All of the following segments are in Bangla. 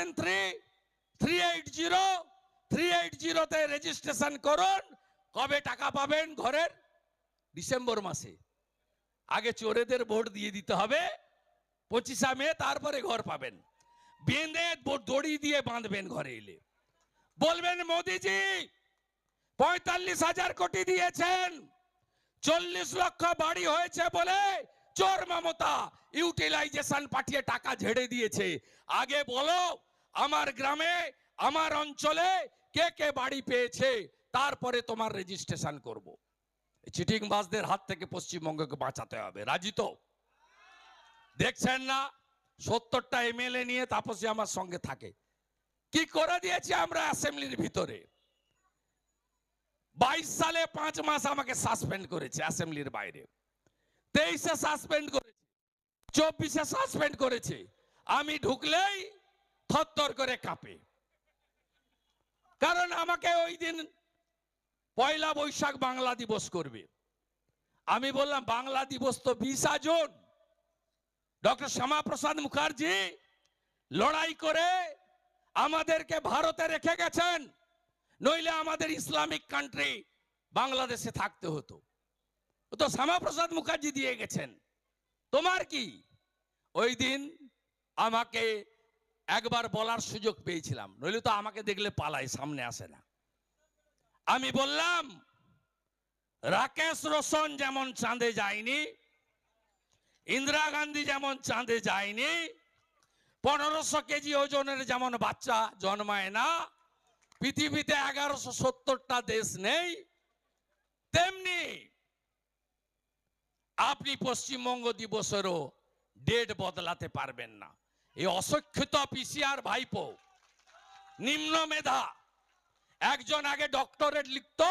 Seven three three eight zero three eight জিরোতে রেজিস্ট্রেশন করুন। কবে টাকা পাবেন ঘরের? ডিসেম্বর মাসে। আগে চোরেদের ভোট দিয়ে দিতে হবে। পঁচিশা মে, তারপরে ঘর পাবেন। বেঁধে দড়ি দিয়ে বাঁধবেন ঘরে এলে। বলবেন, মোদিজি, পঁয়তাল্লিশ হাজার কোটি দিয়েছেন। চল্লিশ লক্ষ বাড়ি হয়েছে বলে চোর মমতা ইউটিলাইজেশন পাঠিয়ে টাকা ঝেড়ে দিয়েছে। আগে বলো আমার গ্রামে, আমার অঞ্চলে কে কে বাড়ি পেয়েছে, তারপরে তোমার রেজিস্ট্রেশন করব। চিটিং বাসদের হাত থেকে পশ্চিমবঙ্গকে বাঁচাতে হবে, রাজি তো? দেখছেন না? সত্তরটা এমএলএ নিয়ে তাপসী আমার সঙ্গে থাকে। কি করে দিয়েছি আমরা অ্যাসেম্বলির ভিতরে? বাইশ সালে পাঁচ মাস আমাকে সাসপেন্ড করেছে অ্যাসেম্বলির বাইরে। তেইশে সাসপেন্ড করেছে, চব্বিশে সাসপেন্ড করেছে। আমি ঢুকলেই থরথর করে কাঁপে। কারণ আমাকে ওই দিন পয়লা বৈশাখ বাংলা দিবস করবে। আমি বললাম, বাংলা দিবস তো বিশা জুন। ডক্টর শ্যামাপ্রসাদ মুখার্জি লড়াই করে আমাদেরকে ভারতে রেখে গেছেন, নইলে আমাদের ইসলামিক কান্ট্রি বাংলাদেশে থাকতে হতো। তো শ্যামাপ্রসাদ মুখার্জি দিয়ে গেছেন। তোমার কি? ওই দিন আমাকে একবার বলার সুযোগ পেয়েছিলাম, নইলে তো আমাকে দেখলে পালাই সামনে আসে না। আমি বললাম, রাকেশ রোশন যেমন চাঁদে যায়নি, ইন্দিরা গান্ধী যেমন চাঁদে যায়নি, পনেরোশো কেজি ওজনের যেমন বাচ্চা জন্মায় না, পৃথিবীতে এগারোশো সত্তরটা দেশ নেই, তেমনি আপনি পশ্চিমবঙ্গ দিবসেরও ডেট বদলাতে পারবেন না। এই অশিক্ষিত পিসিআর ভাইপো, নিম্ন মেধা, একজন আগে ডক্টরেট লিখত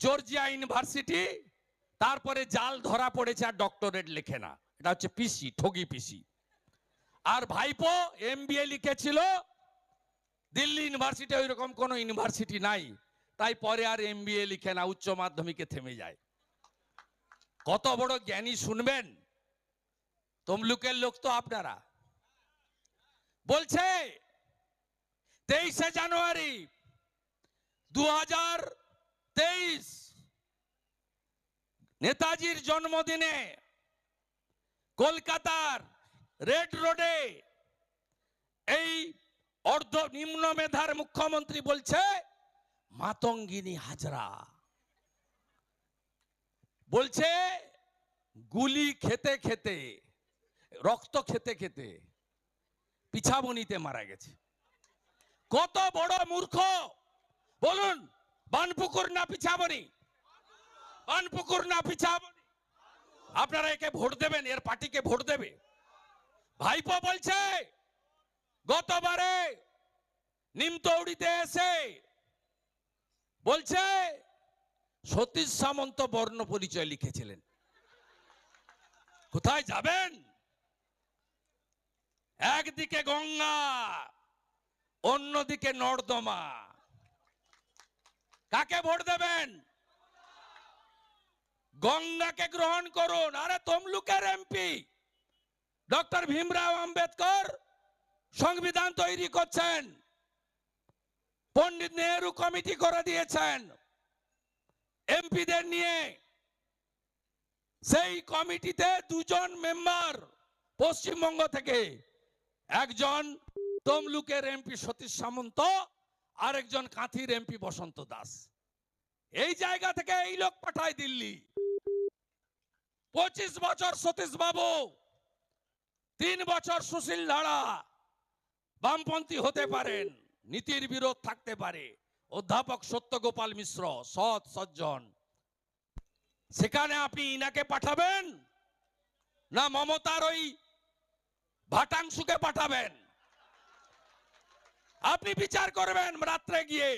জর্জিয়া ইউনিভার্সিটি তারপরে জাল ধরা পড়েছে আর ডক্টরেট লেখে না। এটা হচ্ছে পিসি ঠগি পিসি আর ভাইপো এমবিএ লিখেছিল, দিল্লি ইউনিভার্সিটি ওই রকম কোনো ইউনিভার্সিটি নাই, তাই পরে আর এমবিএ লিখে না, উচ্চ মাধ্যমিকে থেমে যায়। কত বড় জ্ঞানী শুনবেন? তমলুকের লোক তো আপনারা। বলছে, তেইশে জানুয়ারি দু তেইশ, নেতাজির জন্মদিনে কলকাতার রেড রোডে এই অর্ধ নিম্ন মেধার মুখ্যমন্ত্রী বলছে, মাতঙ্গিনী হাজরা। বলছে, গুলি খেতে খেতে, রক্ত খেতে খেতে পিছাবনিতে মারা গেছে। কত বড় মূর্খ! বলুন, বানপুকুর না পিছাবনি? বানপুকুর না পিছাবনি? আপনারা একে ভোট দেবেন, এর পার্টিকে ভোট দেবে। ভাইপো বলছে, গতবারে নিমতৌড়িতে এসে বলছে, সতীশ সামন্ত বর্ণ পরিচয় লিখেছিলেন। কোথায় যাবেন? একদিকে গঙ্গা, অন্যদিকে নর্দমা। কাকে ভোট দেবেন? গঙ্গাকে গ্রহণ করুন। আরে তমলুকের এমপি, ডক্টর ভীমরাও আম্বেদকর সংবিধান তৈরি করছেন, পণ্ডিত নেহরু কমিটি করে দিয়েছেন। এমপিদের নিয়ে সেই কমিটিতে দুজন মেম্বার পশ্চিমবঙ্গ থেকে। একজন তমলুকের এমপি সতীশ সামন্ত, আরেকজন কাঁথির এমপি বসন্ত দাস। এই জায়গা থেকে এই লোক পাঠায় দিল্লি। পঁচিশ বছর সতীশ বাবু, তিন বছর সুশীল ধারা বামপন্থী হতে পারেন, নীতির বিরোধ থাকতে পারে। অধ্যাপক সত্যগোপাল মিশ্র, সৎ সজ্জন। সেখানে আপনি ইনাকে পাঠাবেন? না মমতার ওই ভাটাংশুকে পাঠাবেন। আপনি বিচার করবেন রাত্রে গিয়ে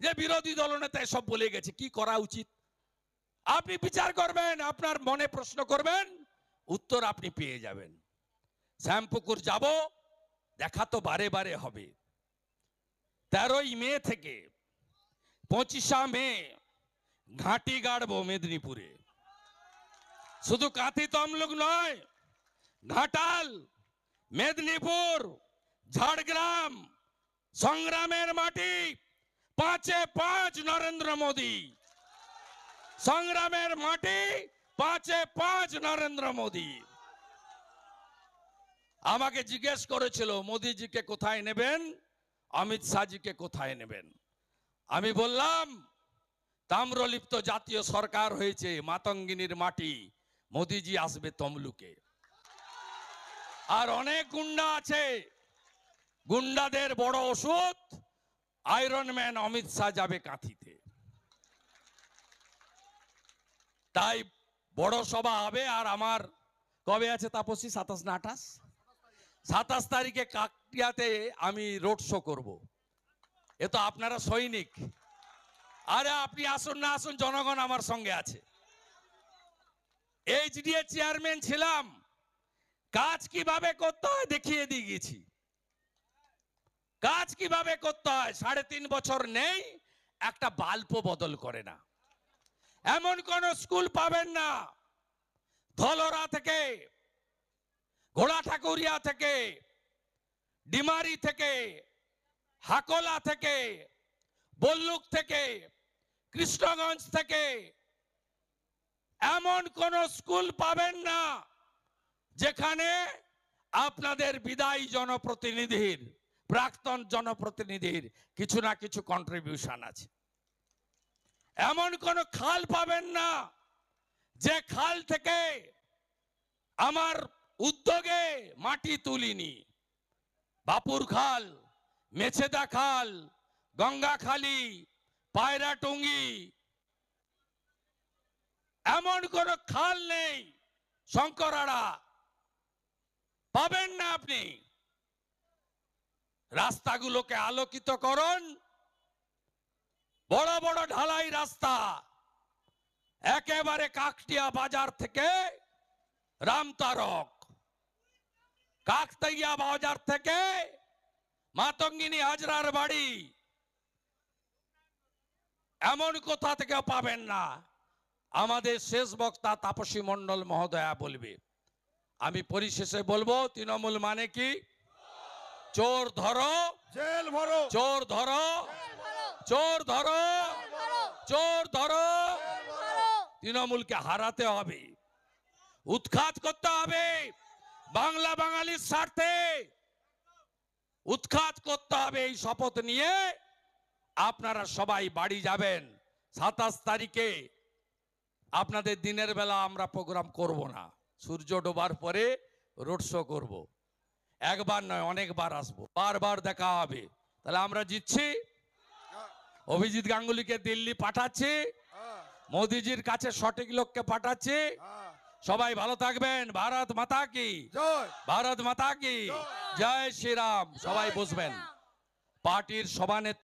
যে বিরোধী দলনেতা এসব বলে গেছে, কি করা উচিত? আপনি বিচার করবেন, আপনার মনে প্রশ্ন করবেন, উত্তর আপনি পেয়ে যাবেন। শ্যামপুকুর যাব, দেখা তো বারে বারে হবে। তেরোই মে থেকে পঁচিশা মে ঘাঁটি গাড়ব মেদিনীপুরে। শুধু কাঁথি তমলুক নয়, ঘাটাল মেদিনীপুর, ঝাড়গ্রাম, সংগ্রামের মাটি, পাঁচে পাঁচ নরেন্দ্র মোদী। সংগ্রামের মাটি, পাঁচে পাঁচ নরেন্দ্র মোদী। আমাকে জিজ্ঞেস করেছিল, মোদিজিকে কোথায় নেবেন? অমিত শাহজিকে কোথায় নেবেন? আমি বললাম, তাম্রলিপ্ত জাতীয় সরকার হয়েছে, মাতঙ্গিনীর মাটি, মোদিজি আসবে তমলুকে। আর অনেক গুন্ডা আছে। গুন্ডাদের বড় ওষুধ আয়রন ম্যান অমিত শাহ যাবে কাঁথিতে। তাই বড় সভা হবে, আর আমার কবে আছে তাপসী? সাতাশ না আঠাশ? সাতাশ তারিখে কাকটিয়াতে আমি রোড শো করব। এ তো আপনারা সৈনিক। আরে আপনি আসুন না আসুন, জনগণ আমার সঙ্গে আছে। এইচডিএ চেয়ারম্যান ছিলাম। কাজ কীভাবে করতে হয় দেখিয়ে দিয়ে গেছি। কাজ কীভাবে করতে হয় সাড়ে তিন বছর নেই, একটা বাল্বও বদল করে না। এমন কোন স্কুল পাবেন না। ধলরা থেকে, ঘোড়া ঠাকুরিয়া থেকে, ডিমারি থেকে, হাকোলা থেকে, বল্লুক থেকে, কৃষ্ণগঞ্জ থেকে, এমন কোন স্কুল পাবেন না। যেখানে আপনাদের বিদায়ী জনপ্রতিনিধির, প্রাক্তন জনপ্রতিনিধির কিছু না কিছু কন্ট্রিবিউশন আছে। এমন কোন খাল পাবেন না যে খাল থেকে আমার উদ্যোগে মাটি তুলিনি। বাপুর খাল, মেছেদা খাল গঙ্গাখালি পায়রাটুঙ্গি এমন কোন খাল নেই শঙ্করাড়া পাবেন না আপনি। রাস্তাগুলোকে আলোকিত করুন বড় বড় ঢালাই রাস্তা, একেবারে কাকটিয়া বাজার থেকে রামতারক, কাকতাইয়া বাজার থেকে মাতঙ্গিনী হাজরার বাড়ি। এমন কোথা থেকে পাবেন না। আমাদের শেষ বক্তা তাপসী মণ্ডল মহোদয়া বলবে। আমি পরিশেষে বলব তৃণমূল মানে কি? চোর ধরো। জেল ভরো। চোর ধরো। চোর ধরো। চোর ধরো। তৃণমূলকে হারাতে হবে। উৎখাত করতে হবে। বাংলা বাঙালির স্বার্থে উৎখাত করতে হবে এই শপথ নিয়ে। আপনারা সবাই বাড়ি যাবেন। সাতাশ তারিখে আপনাদের দিনের বেলা আমরা প্রোগ্রাম করব না। সূর্য ডোবার পরে রোড শো করব। একবার নয় অনেকবার আসব। বারবার দেখা হবে। তাহলে আমরা জিতছি? অভিজিৎ গাঙ্গুলিকে দিল্লি পাঠাচ্ছি। মোদিজির কাছে সঠিক লোককে পাঠাচ্ছি। সবাই ভালো থাকবেন। ভারত মাতা কি? ভারত মাতা কি? জয়। শ্রীরাম। সবাই বসবেন পার্টির সভানেত্রী